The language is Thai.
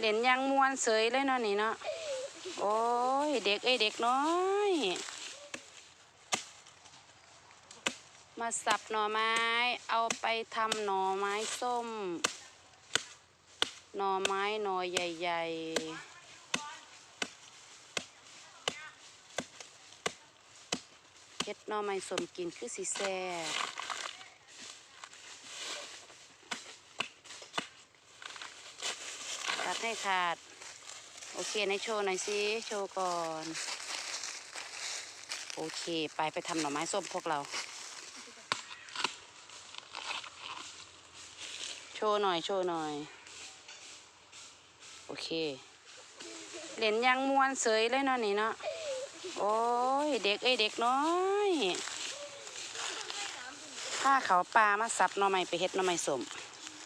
เล่นยางมวนเสยเลยเนาะนี่เนาะโอ้ยเด็กเอ้ยเด็กน้อย มาสับหน่อไม้ เอาไปทำหน่อไม้ส้ม หน่อไม้หน่อใหญ่ๆเฮ็ดหน่อไม้ส้มกินคือสิแซ่บตัด ให้ขาด โอเคในโชว์หน่อยสิโชว์ก่อน โอเค ไปไปทำหน่อไม้ส้มพวกเรา โชว์หน่อยโชว์หน่อย โอเคเล่นยญยางมวนเสยเลยเนาะนี่เนาะโอ้ยเด็กเอ้ยเด็กน้อยผ้าเขาวปลามาสับหน่อไม้ไปเฮ็ดหน่อไม้ส้ม